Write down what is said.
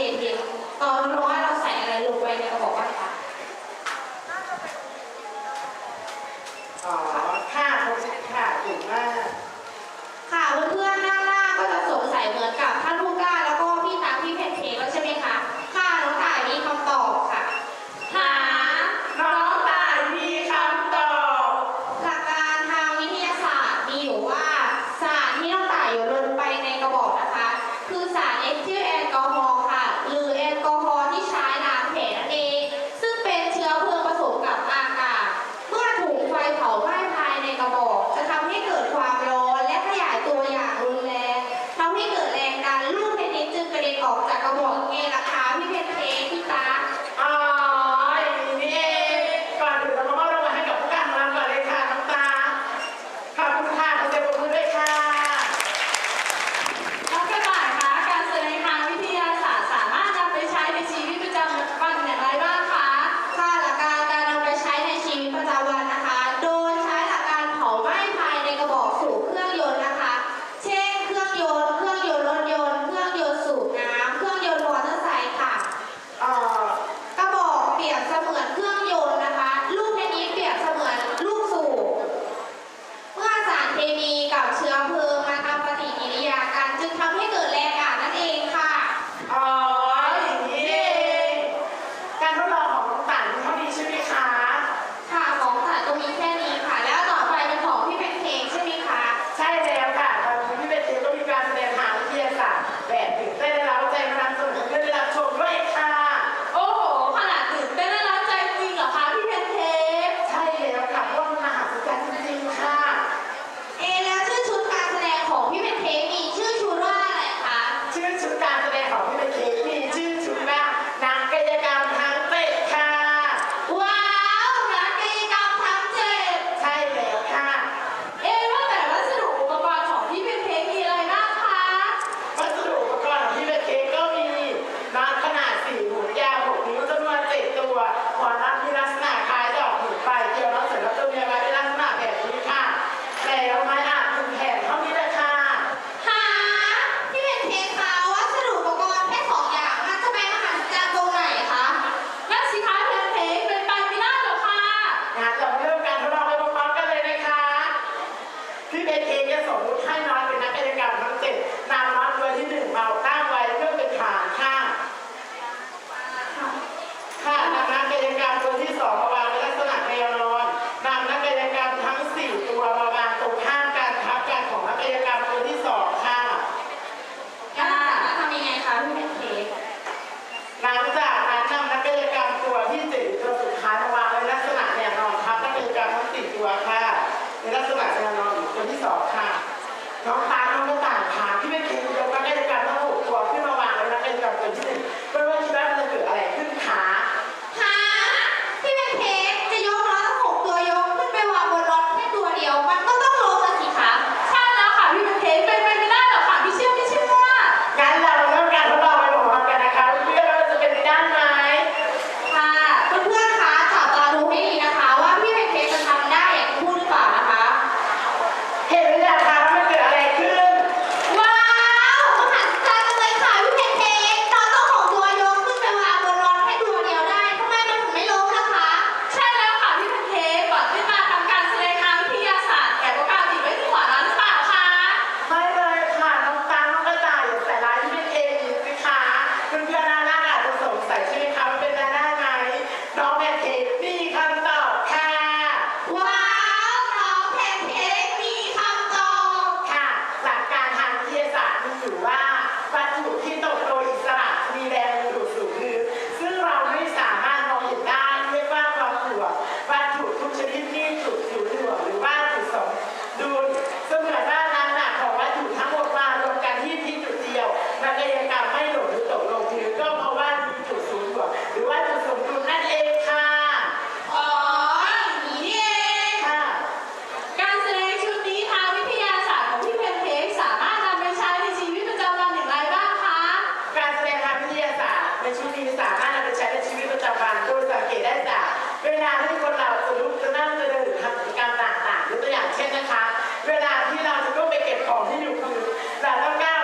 เย็นๆตอนร้ว่าเราใส่อะไรลงไปเนี่ยเราบอกว่า เป็เอเนี่ยสมมติให้น้องเป็นนักกาจกรรมทั้งเจ็ดนำ Don't ็นชุดนี้สามารถนำไปใช้ในชีวิตประจำวันโดยสังเกตได้จากเวลาที่คนเราจะลุกจะนั่งจะเดินหรือทำกิจกรรมต่างๆยกตัวอย่างเช่นนะคะ เวลาที่เราจะต้องไปเก็บของที่อยู่คือเราต้องก้าว